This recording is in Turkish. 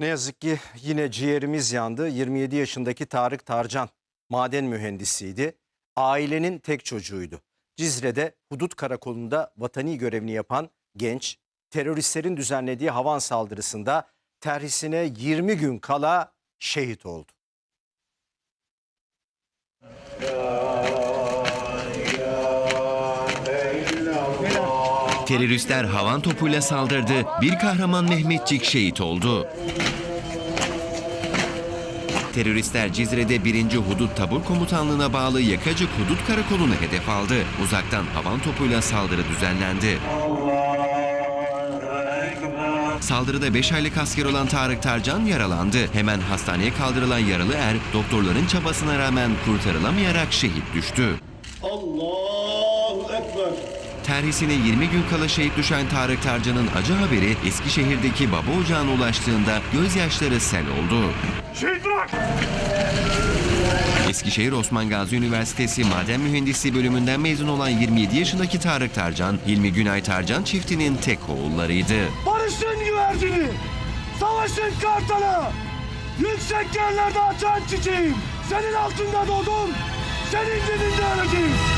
Ne yazık ki yine ciğerimiz yandı. 27 yaşındaki Tarık Tarcan maden mühendisiydi. Ailenin tek çocuğuydu. Cizre'de hudut karakolunda vatani görevini yapan genç teröristlerin düzenlediği havan saldırısında terhisine 20 gün kala şehit oldu. Teröristler havan topuyla saldırdı. Bir kahraman Mehmetçik şehit oldu. Teröristler Cizre'de 1. Hudut Tabur Komutanlığı'na bağlı Yakacık Hudut Karakolu'nu hedef aldı. Uzaktan havan topuyla saldırı düzenlendi. Saldırıda 5 aylık asker olan Tarık Tarcan yaralandı. Hemen hastaneye kaldırılan yaralı er, doktorların çabasına rağmen kurtarılamayarak şehit düştü. Allahu Ekber. Terhisine 20 gün kala şehit düşen Tarık Tarcan'ın acı haberi Eskişehir'deki baba ocağına ulaştığında gözyaşları sel oldu. Şehit bırak. Eskişehir Osman Gazi Üniversitesi Maden Mühendisliği bölümünden mezun olan 27 yaşındaki Tarık Tarcan, Hilmi Günay Tarcan çiftinin tek oğullarıydı. Barışın güvercini. Savaşın kartalı. Yüksek yerlerde açan çiçeğim. Senin altında doğdum. Senin dibinde öleceğim.